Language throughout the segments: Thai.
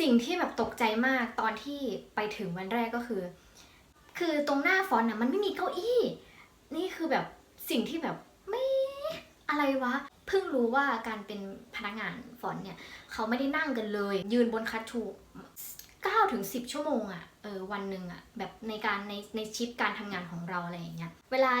สิ่งที่แบบตกใจมากตอนที่ไปถึงวันแรกก็คือ คือตรงหน้าฟอนต์น่ะมันไม่มีเก้าอี้ นี่คือแบบสิ่งที่แบบไม่อะไรวะเพิ่งรู้ว่าการเป็นพนักงานฟอนต์เนี่ย เขาไม่ได้นั่งกันเลย ยืนบนคัตชู9ถึง10 ชั่วโมงอะเออวันหนึ่งอะแบบในการในในชิปการทำงานของเราอะไรอย่างเงี้ยเวลา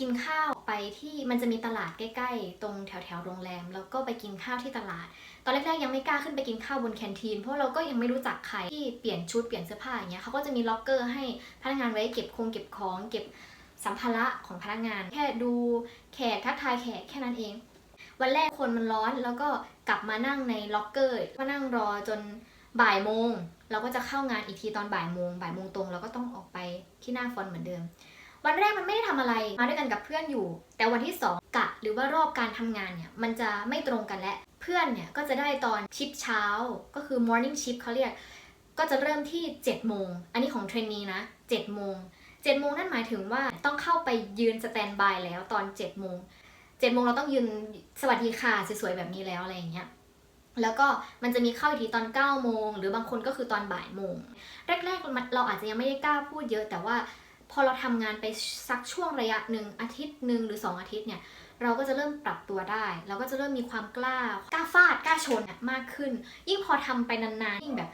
กินข้าวไปที่มันจะมีตลาดใกล้ๆ ตรงแถวแถวๆโรงแรม แล้วก็ไปกินข้าวที่ตลาด ตอนแรกๆยังไม่กล้าขึ้นไปกินข้าวบนแคนทีน เพราะเราก็ยังไม่รู้จักใครที่เปลี่ยนชุดเปลี่ยนเสื้อผ้าอย่างเงี้ยเขาก็จะมีล็อกเกอร์ให้พนักงานไว้เก็บคงเก็บของ เก็บสัมภาระของพนักงาน แค่ดูแขกทักทายแขกแค่นั้นเอง วันแรกคนมันร้อนแล้วก็กลับมานั่งในล็อกเกอร์ก็นั่งรอจนบ่ายโมง เราก็จะเข้างานอีกทีตอนบ่ายโมงบ่ายโมงตรงเราก็ต้องออกไปที่หน้าฟอนเหมือนเดิม วันแรกมันไม่ได้ทำอะไรมาด้วยกันกับเพื่อนอยู่ แต่วันที่สองกะ หรือว่ารอบการทำงานเนี่ยมันจะไม่ตรงกันและเพื่อนเนี่ยก็จะได้ตอนชิปเช้า ก็คือ morning shift เขาเรียก ก็จะเริ่มที่7โมงอันนี้ของเทรนนีนะ7โมง7โมงนั่นหมายถึงว่าต้องเข้าไปยืนสแตนบายแล้วตอน7โมง7โมงเราต้องยืนสวัสดีค่ะสวยๆแบบนี้แล้วอะไรอย่างเงี้ยแล้วก็มันจะมีเข้าอีกทีตอน9โมงหรือบางคนก็คือตอนบ่ายโมงแรกๆเราอาจจะยังไม่ได้กล้าพูดเยอะแต่ว่า พอเราทำงานไปสักช่วงระยะหนึ่งอาทิตย์หนึ่งหรือ 2 อาทิตย์เนี่ยเราก็จะเริ่มปรับตัวได้ เราก็จะเริ่มมีความกล้ากล้าฟาดกล้าชนมากขึ้น ยิ่งพอทำไปนานๆยิ่งแบบ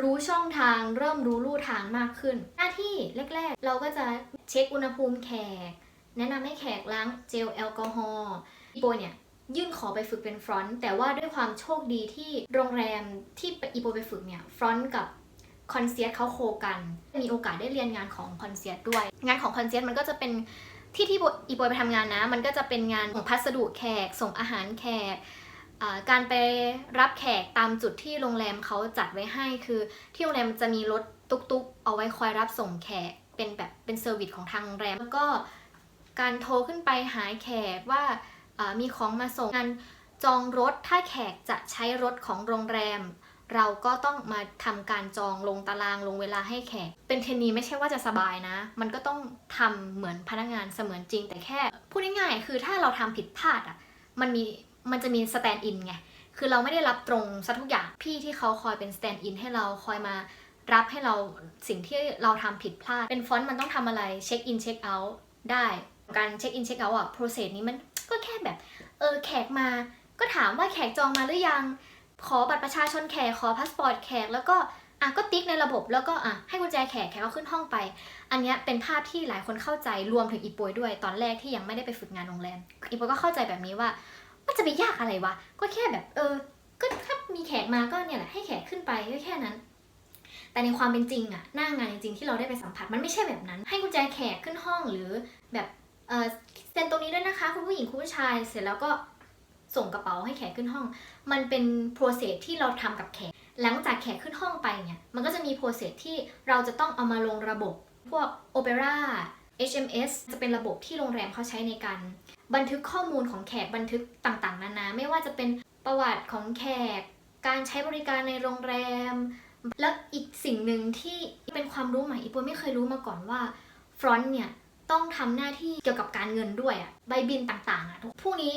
รู้ช่องทางเริ่มรู้ลู่ทางมากขึ้น หน้าที่แรก ๆ เราก็จะเช็คอุณหภูมิแขก แนะนำให้แขกล้างเจลแอลกอฮอล์อีโปเนี่ยยื่นขอไปฝึกเป็นฟรอนต์แต่ว่าด้วยความโชคดีที่โรงแรมที่อีโปไปฝึกเนี่ยฟรอนต์กับ คอนเซียสเขาโคกัน มีโอกาสได้เรียนงานของคอนเซียสด้วย งานของคอนเซียสมันก็จะเป็นที่ที่อีโปไปทำงานนะ มันก็จะเป็นงานของพัสดุแขก ส่งอาหารแขก การไปรับแขกตามจุดที่โรงแรมเขาจัดไว้ให้ คือที่โรงแรมจะมีรถตุ๊กๆ เอาไว้คอยรับส่งแขก เป็นแบบเป็นเซอร์วิสของทางโรงแรม แล้วก็การโทรขึ้นไปหาแขกว่าอ่ามีของมาส่งงานจองรถ ถ้าแขกจะใช้รถของโรงแรม เราก็ต้องมาทำการจองลงตารางลงเวลาให้แขก เป็นเทนนีไม่ใช่ว่าจะสบายนะ มันก็ต้องทำเหมือนพนักงานเสมือนจริง แต่แค่พูดง่ายๆคือถ้าเราทำผิดพลาดอะมันมีมันจะมีสแตนด์อินไงคือเราไม่ได้รับตรงซะทุกอย่างพี่ที่เขาคอยเป็นสแตนด์อินให้เราคอยมารับให้เราสิ่งที่เราทำผิดพลาด เป็นฟอนต์มันต้องทำอะไรเช็คอินเช็คเอาท์ได้การเช็คอินเช็คเอาท์อะโปรเซสนี้มันก็แค่แบบเออแขกมา ก็ถามว่าแขกจองมาหรือยัง ขอบัตรประชาชนแขกขอพาสปอร์ตแขกแล้วก็อะก็ติ๊กในระบบแล้วก็อะให้กุญแจแขกแขกก็ขึ้นห้องไป อันเนี้ยเป็นภาพที่หลายคนเข้าใจรวมถึงอีปวยด้วย ตอนแรกที่ยังไม่ได้ไปฝึกงานโรงแรมอีปวยก็เข้าใจแบบนี้ว่ามันจะไปยากอะไรวะก็แค่แบบเออ ก็ถ้ามีแขกมาก็เนี่ยแหละให้แขกขึ้นไปก็แค่นั้น แต่ในความเป็นจริงอะหน้างานจริงๆที่เราได้ไปสัมผัสมันไม่ใช่แบบนั้น ให้กุญแจแขกขึ้นห้องหรือแบบเออเซ็นตรงนี้ด้วยนะคะ คุณผู้หญิงคุณผู้ชายเสร็จแล้วก็ ส่งกระเป๋าให้แขกขึ้นห้อง มันเป็นโปรเซสที่เราทำกับแขก หลังจากแขกขึ้นห้องไปเนี่ย มันก็จะมีโปรเซสที่เราจะต้องเอามาลงระบบ พวก Opera HMS จะเป็นระบบที่โรงแรมเขาใช้ในการ บันทึกข้อมูลของแขกบันทึกต่างๆ นานา ไม่ว่าจะเป็นประวัติของแขก การใช้บริการในโรงแรม แล้วอีกสิ่งหนึ่งที่เป็นความรู้ใหม่อีปวไม่เคยรู้มาก่อนว่าฟรอนต์เนี่ยต้องทำหน้าที่เกี่ยวกับการเงินด้วยอะใบบินต่างๆอะพวกนี้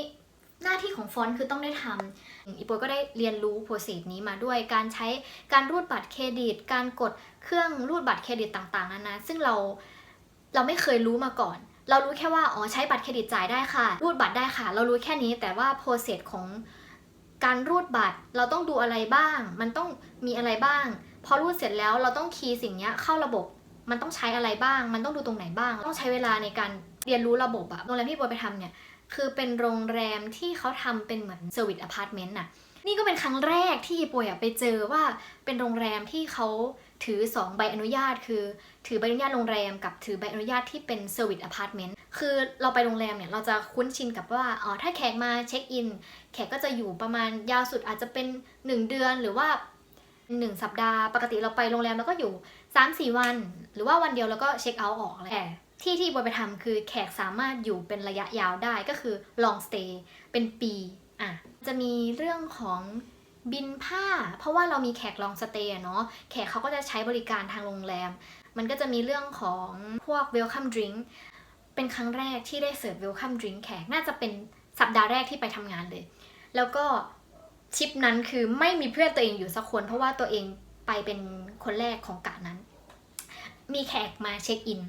หน้าที่ของฟอนต์คือต้องได้ทำอีโปยก็ได้เรียนรู้โปรเซสนี้มาด้วยการใช้การรูดบัตรเครดิต การกดเครื่องรูดบัตรเครดิตต่างๆนานาซึ่งเราเราไม่เคยรู้มาก่อน เรารู้แค่ว่าอ๋อใช้บัตรเครดิตจ่ายได้ค่ะ รูดบัตรได้ค่ะ เรารู้แค่นี้แต่ว่าโปรเซสของการรูดบัตรเราต้องดูอะไรบ้าง มันต้องมีอะไรบ้าง พอรูดเสร็จแล้วเราต้องคีย์สิ่งนี้เข้าระบบ มันต้องใช้อะไรบ้าง มันต้องดูตรงไหนบ้าง ต้องใช้เวลาในการเรียนรู้ระบบอะโรงแรมที่โบไปทำเนี่ย คือเป็นโรงแรมที่เขาทำเป็นเหมือนเซอร์วิสอพาร์ตเมนต์น่ะ นี่ก็เป็นครั้งแรกที่ป่วยอะไปเจอว่าเป็นโรงแรมที่เขาถือ 2 ใบอนุญาต คือถือใบอนุญาตโรงแรมกับถือใบอนุญาตที่เป็นเซอร์วิสอพาร์ตเมนต์คือเราไปโรงแรมเนี่ยเราจะคุ้นชินกับว่าอ๋อถ้าแขกมาเช็คอิน แขกก็จะอยู่ประมาณยาวสุดอาจจะเป็น 1 เดือนหรือว่า 1 สัปดาห์ ปกติเราไปโรงแรมเราก็อยู่ 3-4 วัน หรือว่าวันเดียวแล้วก็เช็คเอาท์ออกเลยแต่ ที่ที่บอยไปทำคือแขกสามารถอยู่เป็นระยะยาวได้ก็คือ long stay เป็นปีอะจะมีเรื่องของบินผ้า เพราะว่าเรามีแขก long stay เนาะแขกเขาก็จะใช้บริการทางโรงแรม มันก็จะมีเรื่องของพวก welcome drink เป็นครั้งแรกที่ได้เสิร์ฟ welcome drink แขกน่าจะเป็นสัปดาห์แรกที่ไปทำงานเลย แล้วก็ชิปนั้นคือไม่มีเพื่อนตัวเองอยู่สักคน เพราะว่าตัวเองไปเป็นคนแรกของกะนั้น มีแขกมาเช็คอิน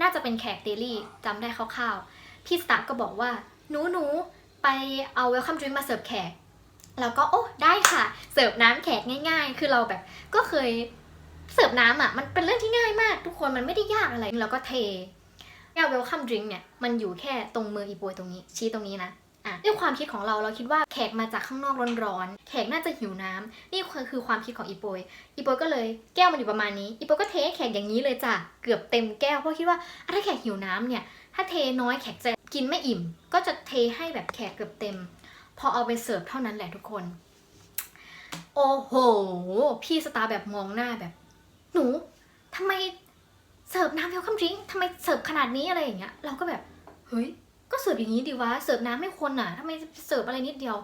น่าจะเป็นแขกเดลี่จำได้คร่าวๆ พี่สตาร์ก็บอกว่า หนูหนูไปเอาเวลคัมดริงมาเสิร์ฟแขก แล้วก็โอ้ได้ค่ะ เสิร์ฟน้ำแขกง่าย ๆ คือเราแบบก็เคยเสิร์ฟน้ำอะ มันเป็นเรื่องที่ง่ายมาก ทุกคนมันไม่ได้ยากอะไร แล้วก็เทแก้วเวลคัมดริงเนี่ย มันอยู่แค่ตรงมืออีโปยตรงนี้ ชี้ตรงนี้นะ อะด้วยความคิดของเราเราคิดว่าแขกมาจากข้างนอกร้อนๆแขกน่าจะหิวน้ำนี่คือความคิดของอีโปยอีโปยก็เลยแก้วมันอยู่ประมาณนี้อีโปยก็เทให้แขกอย่างนี้เลยจ้ะเกือบเต็มแก้วเพราะคิดว่าถ้าแขกหิวน้ำเนี่ยถ้าเทน้อยแขกจะกินไม่อิ่ม ก็จะเทให้แบบแขกเกือบเต็ม พอเอาไปเสิร์ฟเท่านั้นแหละทุกคน โอ้โห พี่สตาร์แบบมองหน้าแบบ หนูทำไมเสิร์ฟน้ำเวลคัมดริงทำไมเสิร์ฟขนาดนี้อะไรอย่างเงี้ย เราก็แบบ เฮ้ย ก็เสิร์ฟอย่างนี้ดีวะเสิร์ฟน้ำให้คนอะทำไมเสิร์ฟอะไรนิดเดียว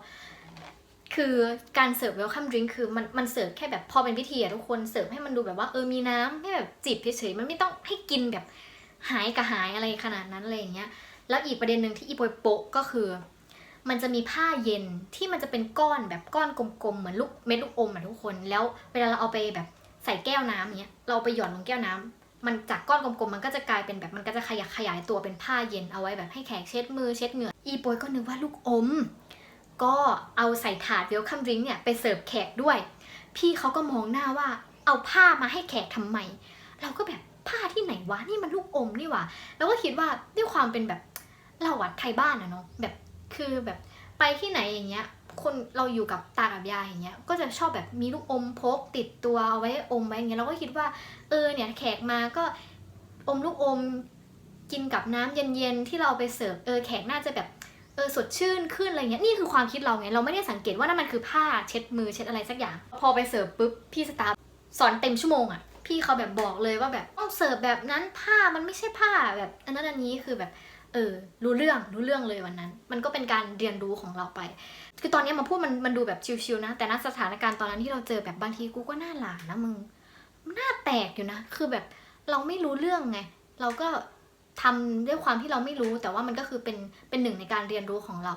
คือการเสิร์ฟเวลคัมดริงคือมันมันเสิร์ฟแค่แบบพอเป็นพิธีอะทุกคนเสิร์ฟให้มันดูแบบว่าเออมีน้ำให้แบบจิบเฉยๆมันไม่ต้องให้กินแบบหายกระหายอะไรขนาดนั้นอะไรอย่างเงี้ย แล้วอีกประเด็นหนึ่งที่อีโปยโปะก็คือ มันจะมีผ้าเย็นที่มันจะเป็นก้อนแบบก้อนกลมๆเหมือนลูกเม็ดลูกอมอะทุกคน แล้วเวลาเราเอาไปแบบใส่แก้วน้ำเนี้ยเราเอาไปหย่อนลงแก้วน้ำ มันจากก้อนกลมๆ มันก็จะกลายเป็นแบบมันก็จะขยับขยายตัวเป็นผ้าเย็นเอาไว้แบบให้แขกเช็ดมือเช็ดเหงื่อ อีโปยก็นึกว่าลูกอม ก็เอาใส่ถาดเวลคัมดริงเนี่ยไปเสิร์ฟแขกด้วย พี่เขาก็มองหน้าว่าเอาผ้ามาให้แขกทำไม เราก็แบบผ้าที่ไหนวะนี่มันลูกอมนี่หว่าแล้วก็คิดว่าด้วยความเป็นแบบเราอะไทยบ้านอะเนาะแบบคือแบบไปที่ไหนอย่างเงี้ย คนเราอยู่กับตากับยายอย่างเงี้ยก็จะชอบแบบมีลูกอมพกติดตัวเอาไว้อมไว้อย่างเงี้ยเราก็คิดว่าเออเนี่ยแขกมาก็อมลูกอมกินกับน้ำเย็นๆที่เราไปเสิร์ฟเออแขกน่าจะแบบเออสดชื่นขึ้นอะไรเงี้ยนี่คือความคิดเราไงเราไม่ได้สังเกตว่านั่นมันคือผ้าเช็ดมือเช็ดอะไรสักอย่าง พอไปเสิร์ฟปุ๊บพี่สตาฟสอนเต็มชั่วโมงอะพี่เขาแบบบอกเลยว่าแบบต้องเสิร์ฟแบบนั้นผ้ามันไม่ใช่ผ้าแบบอันนั้นอันนี้คือแบบ เออรู้เรื่องรู้เรื่องเลยวันนั้น มันก็เป็นการเรียนรู้ของเราไป คือตอนนี้มาพูดมันมันดูแบบชิวๆนะ แต่ณสถานการณ์ตอนนั้นที่เราเจอแบบบางทีกูก็หน้าหลานนะมึงหน้าแตกอยู่นะ คือแบบเราไม่รู้เรื่องไง เราก็ทำด้วยความที่เราไม่รู้ แต่ว่ามันก็คือเป็นเป็นหนึ่งในการเรียนรู้ของเรา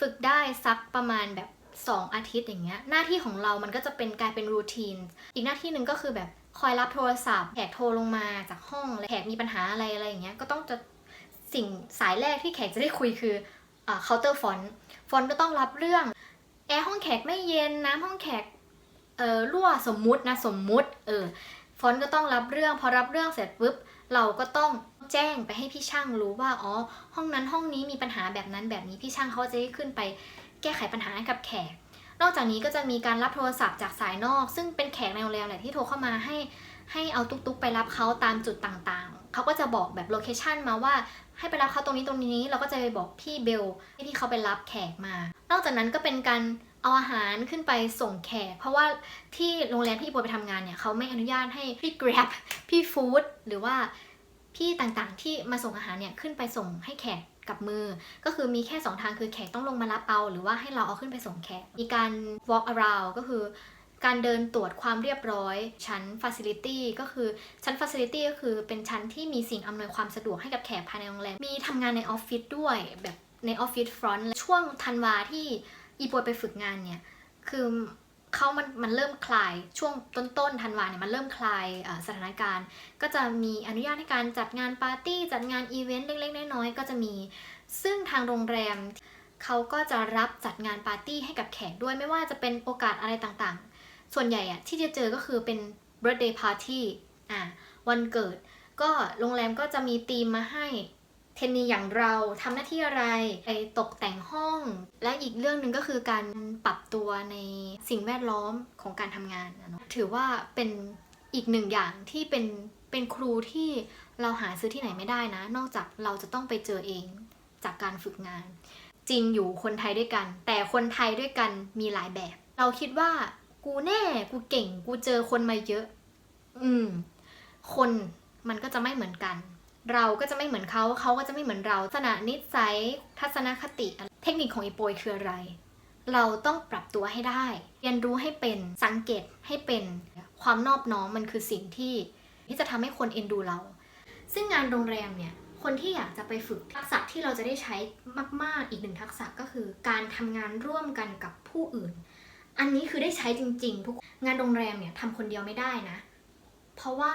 ฝึกได้สักประมาณแบบ 2 อาทิตย์อย่างเงี้ย หน้าที่ของเรามันก็จะเป็นกลายเป็นรูทีน อีกหน้าที่หนึ่งก็คือแบบคอยรับโทรศัพท์แขกโทรลงมาจากห้องแขกมีปัญหาอะไรอะไรอย่างเงี้ย ก็ต้องจะ สิ่งสายแรกที่แขกจะได้คุยคือเคาน์เตอร์ฟอนต์ฟอนต์ก็ต้องรับเรื่องแอร์ห้องแขกไม่เย็นน้ำห้องแขกเออรั่วสมมุตินะสมมุติเออฟอนต์ก็ต้องรับเรื่อง พอรับเรื่องเสร็จปุ๊บเราก็ต้องแจ้งไปให้พี่ช่างรู้ว่าอ๋อห้องนั้นห้องนี้มีปัญหาแบบนั้นแบบนี้พี่ช่างเขาจะได้ขึ้นไปแก้ไขปัญหาให้กับแขก นอกจากนี้ก็จะมีการรับโทรศัพท์จากสายนอก ซึ่งเป็นแขกในโรงแรมแหละที่โทรเข้ามาให้ให้เอาตุ๊กๆไปรับเขาตามจุดต่างๆ เขาก็จะบอกแบบโลเคชันมาว่า ให้ไปรับเขาตรงนี้ตรงนี้ เราก็จะไปบอกพี่เบลให้ที่เขาไปรับแขกมา นอกจากนั้นก็เป็นการเอาอาหารขึ้นไปส่งแขก เพราะว่าที่โรงแรมที่อีโปไปทำงานเนี่ยเขาไม่อนุญาตให้พี่ Grab พี่ฟู้ดหรือว่าพี่ต่างๆที่มาส่งอาหารเนี่ยขึ้นไปส่งให้แขกกับมือ ก็คือมีแค่ 2 ทางคือแขกต้องลงมารับเอา หรือว่าให้เราเอาขึ้นไปส่งแขก มีการ walk around ก็คือ การเดินตรวจความเรียบร้อย ชั้น facility ก็คือชั้น facility ก็คือเป็นชั้นที่มีสิ่งอำนวยความสะดวกให้กับแขกภายในโรงแรม มีทำงานในออฟฟิศด้วยแบบในออฟฟิศฟรอนต์ช่วงธันวาที่อีปวยไปฝึกงานเนี่ย คือเขามันมันเริ่มคลายช่วงต้นๆธันวาเนี่ยมันเริ่มคลายสถานการณ์ ก็จะมีอนุญาตให้การจัดงานปาร์ตี้ จัดงานอีเวนต์เล็กๆน้อยๆก็จะมี ซึ่งทางโรงแรมเขาก็จะรับจัดงานปาร์ตี้ให้กับแขกด้วยไม่ว่าจะเป็นโอกาสอะไรต่างๆ ส่วนใหญ่อะที่จะเจอก็คือเป็น birthday party อะวันเกิด ก็โรงแรมก็จะมีธีมมาให้เทนนีอย่างเราทำหน้าที่อะไรไปตกแต่งห้อง และอีกเรื่องหนึ่งก็คือการปรับตัวในสิ่งแวดล้อมของการทำงานนะถือว่าเป็นอีกหนึ่งอย่างที่เป็นเป็นครูที่เราหาซื้อที่ไหนไม่ได้นะ นอกจากเราจะต้องไปเจอเองจากการฝึกงาน จริงอยู่คนไทยด้วยกัน แต่คนไทยด้วยกันมีหลายแบบ เราคิดว่า กูแน่กูเก่งกูเจอคนมาเยอะ อืม คนมันก็จะไม่เหมือนกัน เราก็จะไม่เหมือนเขาเขาก็จะไม่เหมือนเราลักษณะนิสัยทัศนคติ เทคนิคของอีโปยคืออะไร เราต้องปรับตัวให้ได้ เรียนรู้ให้เป็นสังเกตให้เป็น ความนอบน้อมมันคือสิ่งที่ที่จะทำให้คนเอ็นดูเรา ซึ่งงานโรงแรมเนี่ยคนที่อยากจะไปฝึกทักษะที่เราจะได้ใช้มาก ๆ อีกหนึ่งทักษะก็คือ การทำงานร่วมกันกับผู้อื่น อันนี้คือได้ใช้จริงๆทุกงานโรงแรมเนี่ยทำคนเดียวไม่ได้นะ เพราะว่า